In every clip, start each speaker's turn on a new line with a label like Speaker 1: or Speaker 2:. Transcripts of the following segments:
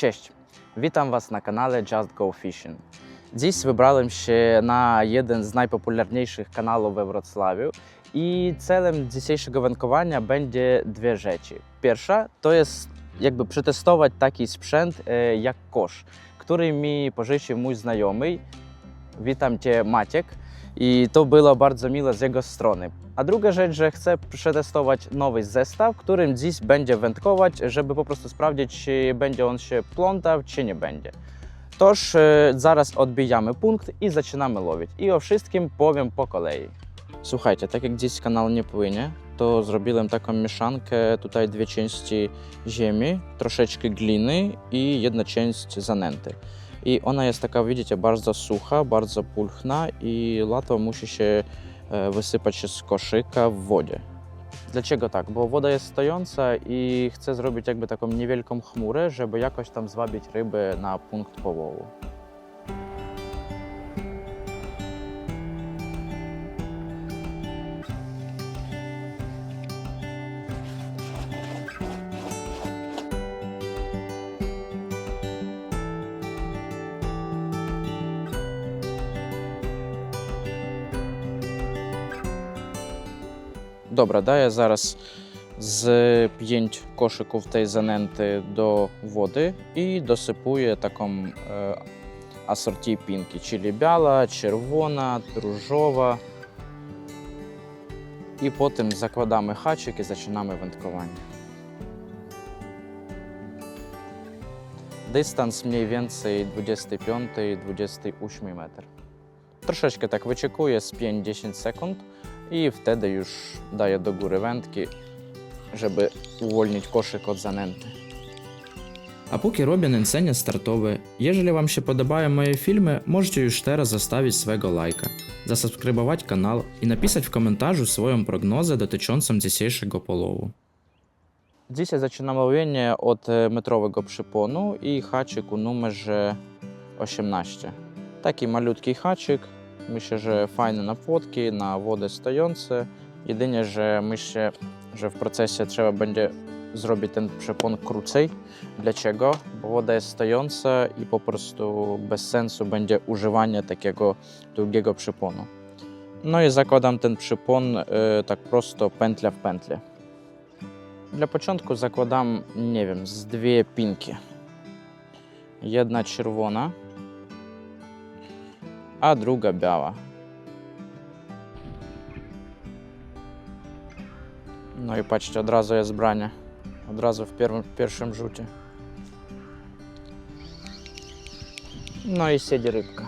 Speaker 1: Cześć! Witam Was na kanale Just Go Fishing. Dziś wybrałem się na jeden z najpopularniejszych kanałów we Wrocławiu i celem dzisiejszego wędkowania będzie dwie rzeczy. Pierwsza to jest jakby przetestować taki sprzęt jak kosz, który mi pożyczył mój znajomy. Witam Cię Maciek. i to było bardzo miłe z jego strony. A druga rzecz, że chcę przetestować nowy zestaw, którym dziś będzie wędkować, żeby po prostu sprawdzić, czy e, będzie on się plątał, czy nie będzie. Toż e, zaraz odbijamy punkt i zaczynamy łowić. I o wszystkim powiem po kolei. Słuchajcie, tak jak dziś kanał nie płynie, to zrobiłem taką mieszankę, tutaj dwie części ziemi, troszeczkę gliny i jedna część zanęty. I ona jest taka, widzicie, bardzo sucha, bardzo pulchna i lato musi się e, wysypać z koszyka w wodzie. Dlaczego tak? Bo woda jest stojąca i chcę zrobić jakby taką niewielką chmurę, żeby jakoś tam zwabić ryby na punkt połowu. Добре, да, я зараз з п'ять кошиків тейзаненти до води і досипую таком е, асорті пінки. Чилі біла, червона, дружова. І потім закладаємо хачик і починаємо винткування. Дистанс мені 25-28 метр. Трошечки так вичекує з 5-10 секунд і втеди już дає до góry вентки, щоб увольнити кошик від заненти. А поки Робін Енсеня стартовує, ежели вам ще подобає мої фільми, можете już teraz заставить свого лайка, засубскрибовать канал і написать в коментарzu своем прогнозе дотичонцам dzisiejszego полову. Здесь я зачинам ловлення від е, метрового шипону і хачику номер 18. Такий малюткий хачик, myślę, że fajne na napłotki na wodę stojące. Jedynie, że myślę, że w procesie trzeba będzie zrobić ten przepon krócej. Dlaczego? Bo woda jest stojąca i po prostu bez sensu będzie używanie takiego długiego przyponu. No i zakładam ten przypon y, tak prosto pętla w pętlę. Dla początku zakładam, nie wiem, z dwie pinki. Jedna czerwona, a druga biała. No i patrzcie, od razu jest branie. Od razu w, pier w pierwszym rzucie. No i siedzi rybka.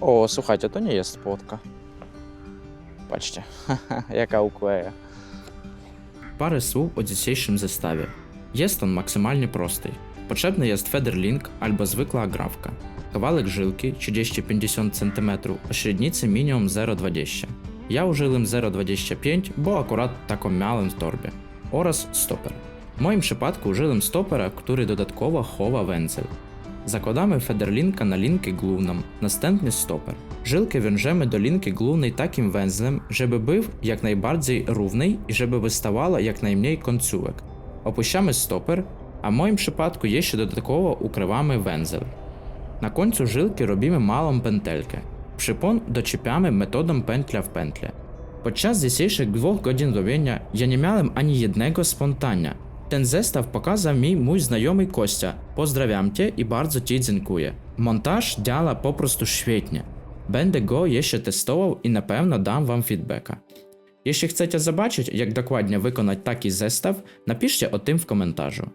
Speaker 1: O, słuchajcie, to nie jest płotka. Patrzcie, jaka ukleja.
Speaker 2: Parę słów o dzisiejszym zestawie. Jest on maksymalnie prosty. Potrzebny jest Featherlink albo zwykła agrawka, kawałek żylki 30-50 cm o średnicy minimum 0,20 Ja użyłem 0,25, bo akurat taką miałem w torbie. Oraz stoper. W moim przypadku użyłem stopera, który dodatkowo chowa węzeł. Zakładamy Federlinka na linkę główną, następnie stoper. Żylkę wiążemy do linki głównej takim węzlem, żeby był jak najbardziej równy i żeby wystawało jak najmniej końcówek. Opuszczamy stoper а в моїм випадку є ще додатково укривами вензель. На концю жилки робимо малом пентельки. Шипон дочіпями методом пентля в пентлі. Podczas dzisiejszych dwóch godzin robienia ja nie miałem ani jednego spontania. Ten zestaw pokazał mi mój znajomy Kostia. Pozdrawiam cię i bardzo ci dziękuję. Montaż działa po prostu świetnie. Będę go jeszcze testował i na pewno dam wam feedbacka. Jeśli chcecie zobaczyć, jak dokładnie wykonać taki zestaw, napiszcie o tym w komentarzu.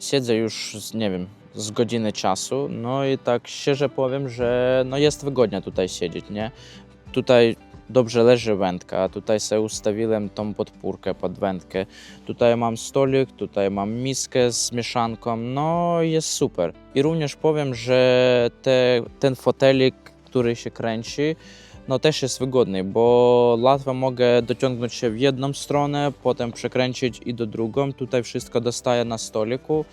Speaker 1: siedzę już, nie wiem, z godziny czasu, no i tak szczerze powiem, że no jest wygodnie tutaj siedzieć, nie? Tutaj dobrze leży wędka, tutaj sobie ustawiłem tą podpórkę pod wędkę, tutaj mam stolik, tutaj mam miskę z mieszanką, no jest super. I również powiem, że te, ten fotelik, który się kręci, no też jest wygodniej, bo latwę mogę dociągnąć się w jedną stronę, potem przekręcić i do drugą. Tutaj wszystko dostaję na stoliku.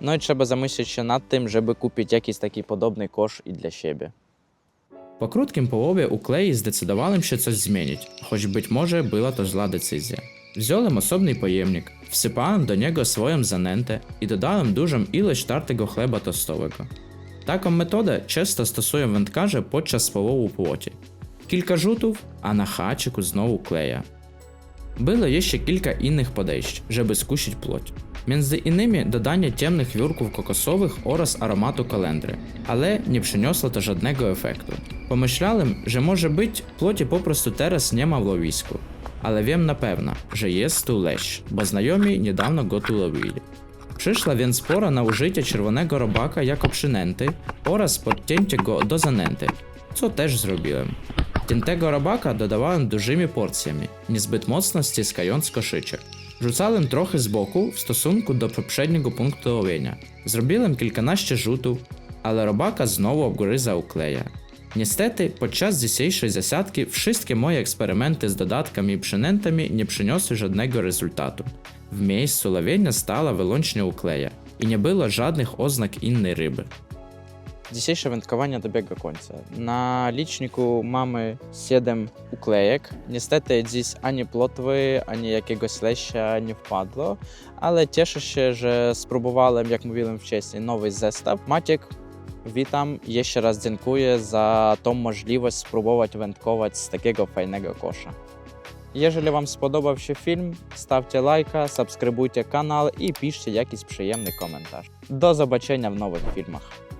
Speaker 1: No i trzeba zamyślić się nad tym, żeby kupić jakiś taki podobny kosz i dla siebie.
Speaker 2: Po krótkim połowie u Klei zdecydowałem się coś zmienić, choć być może była to zła decyzja. Wziąłem osobny pojemnik, wsypałem do niego swoją zanętę i dodałem dużą ilość tartego chleba tostowego. Така метода часто стосує винткажа подчас полову плоті. Кілька жутів, а на хачику знову клея. Було є ще кілька інних подейщ, щоб скушить плоть. Між іними додання темних вюрків кокосових oraz аромату календри, але не принесло то жодного ефекту. Помишлялим, що може бути плоті попросту терас нема в ловіську. Але вім напевно, що є стулещ, бо знайомі недавно готу Przyszła więc pora na użycie czerwonego robaka jako przynęty oraz podcięcie go do zanęty, co też zrobiłem. Ciętego robaka dodawałem dużymi porcjami, niezbyt mocno ściskając koszyczek. Rzucałem trochę z boku w stosunku do poprzedniego punktu łowienia. Zrobiłem kilkanaście rzutów, ale robaka znowu obgryzał kleja. Niestety, podczas dzisiejszej zasiadki wszystkie moje eksperymenty z dodatkami i przynętami nie przyniosły żadnego rezultatu в miejscu łowienia stała wyłącznie ukleja i nie było żadnych oznak innej ryby.
Speaker 1: Dzisiejsze wędkowanie dobiega końca. Na liczniku mamy 7 uklejek. Niestety dziś ani plotwy, ani jakiegoś leścia nie wpadło, ale cieszę się, że spróbowałem, jak mówiłem wcześniej, nowy zestaw. Maciek, witam, jeszcze raz dziękuję za tą możliwość spróbować wędkować z takiego fajnego kosza. Jeżeli Wam spodobał się film, stawcie lajka, subskrybujcie kanał i piszcie jakiś przyjemny komentarz. Do zobaczenia w nowych filmach.